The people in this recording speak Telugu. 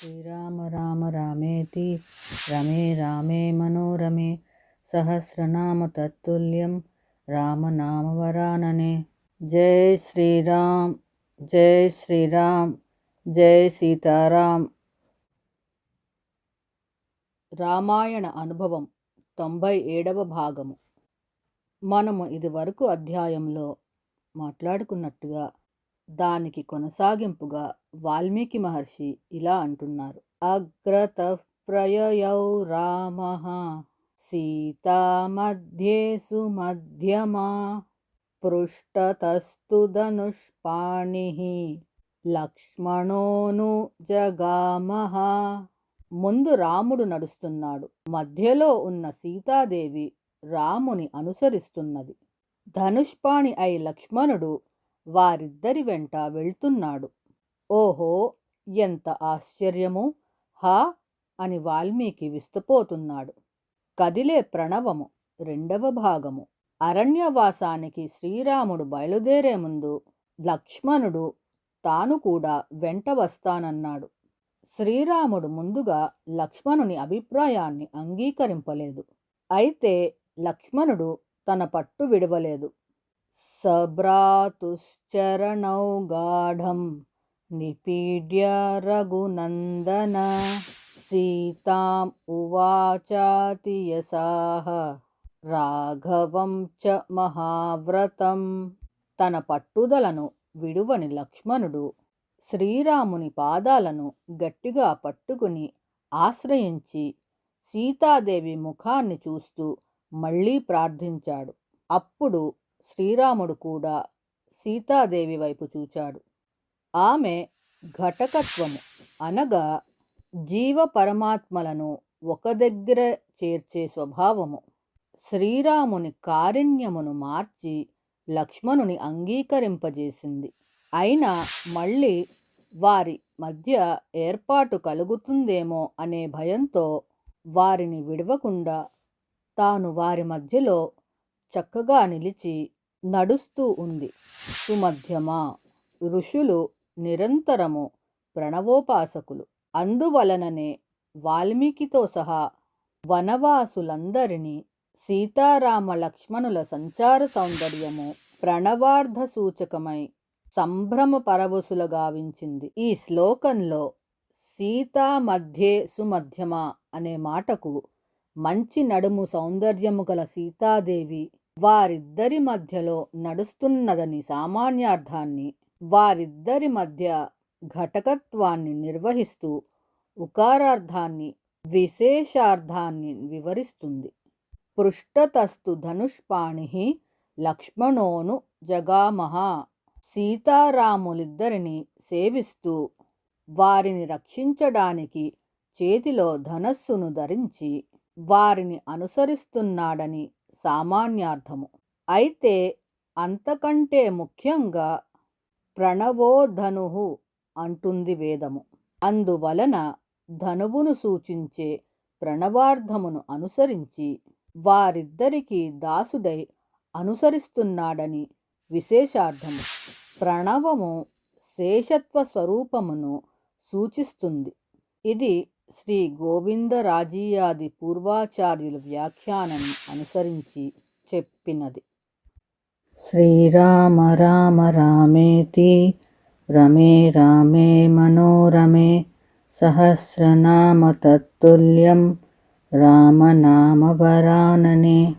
శ్రీరామ రామ రామేతి రమే రామే మనోరమే సహస్రనామ తత్తుల్యం రామనామవరాననే జై శ్రీరామ్ జై శ్రీరామ్ జై సీతారాం. రామాయణ అనుభవం తొంభై ఏడవ భాగము. మనము ఇదివరకు అధ్యాయంలో మాట్లాడుకున్నట్టుగా దానికి కొనసాగింపుగా వాల్మీకి మహర్షి ఇలా అంటున్నారు. అగ్రత ప్రయయౌ రామ సీతా మధ్యమా పృష్టతస్తు ధనుష్పాణి లక్ష్మణోను జగామహ ముందు రాముడు నడుస్తున్నాడు. మధ్యలో ఉన్న సీతాదేవి రాముని అనుసరిస్తున్నది. ధనుష్పాణి అయి లక్ష్మణుడు వారిద్దరి వెంట వెళ్తున్నాడు. ఓహో ఎంత ఆశ్చర్యము! హా! అని వాల్మీకి విస్తుపోతున్నాడు. కదిలే ప్రణవము రెండవ భాగము. అరణ్యవాసానికి శ్రీరాముడు బయలుదేరే ముందు లక్ష్మణుడు తాను కూడా వెంట వస్తానన్నాడు. శ్రీరాముడు ముందుగా లక్ష్మణుని అభిప్రాయాన్ని అంగీకరింపలేదు. అయితే లక్ష్మణుడు తన పట్టు విడవలేదు. సభ్రాతుశ్చరణౌ గాఢం నిపీడ్య రఘునందన సీతాం ఉవాచాతి యసాహ రాఘవం చ మహావ్రతం తన పట్టుదలను విడువని లక్ష్మణుడు శ్రీరాముని పాదాలను గట్టిగా పట్టుకుని ఆశ్రయించి సీతాదేవి ముఖాన్ని చూస్తూ మళ్ళీ ప్రార్థించాడు. అప్పుడు శ్రీరాముడు కూడా సీతాదేవి వైపు చూచాడు. ఆమె ఘటకత్వము అనగా జీవ పరమాత్మలను ఒక దగ్గర చేర్చే స్వభావము. శ్రీరాముని కారుణ్యమును మార్చి లక్ష్మణుని అంగీకరింపజేసింది. అయినా మళ్ళీ వారి మధ్య ఏర్పాటు కలుగుతుందేమో అనే భయంతో వారిని విడవకుండా తాను వారి మధ్యలో చక్కగా నిలిచి నడుస్తూ ఉంది. సుమధ్యమా? ఋషులు నిరంతరము ప్రణవోపాసకులు. అందువలననే వాల్మీకితో సహా వనవాసులందరినీ సీతారామ లక్ష్మణుల సంచార సౌందర్యము ప్రణవార్ధ సూచకమై సంభ్రమ పరవశుల గావించింది. ఈ శ్లోకంలో సీతా మధ్యే సుమధ్యమ అనే మాటకు మంచి నడుము సౌందర్యము గల సీతాదేవి వారిద్దరి మధ్యలో నడుస్తున్నదని సామాన్యార్థాన్ని వారిద్దరి మధ్య ఘటకత్వాన్ని నిర్వహిస్తూ ఉకారార్థాన్ని విశేషార్థాన్ని వివరిస్తుంది. పృష్ఠతస్తు ధనుష్పాణి లక్ష్మణోను జగామహ. సీతారాములిద్దరిని సేవిస్తూ వారిని రక్షించడానికి చేతిలో ధనస్సును ధరించి వారిని అనుసరిస్తున్నాడని సామాన్యార్థము. అయితే అంతకంటే ముఖ్యంగా ప్రణవోధను అంటుంది వేదము. అందువలన ధనువును సూచించే ప్రణవార్థమును అనుసరించి వారిద్దరికీ దాసుడై అనుసరిస్తున్నాడని విశేషార్థము. ప్రణవము శేషత్వ స్వరూపమును సూచిస్తుంది. ఇది శ్రీ గోవిందరాజీయాది పూర్వాచార్యుల వ్యాఖ్యానం అనుసరించి చెప్పినది. శ్రీరామ రామ రామేతి రమే రామే మనోరమే సహస్రనామ తత్తుల్యం రామనామవరాననే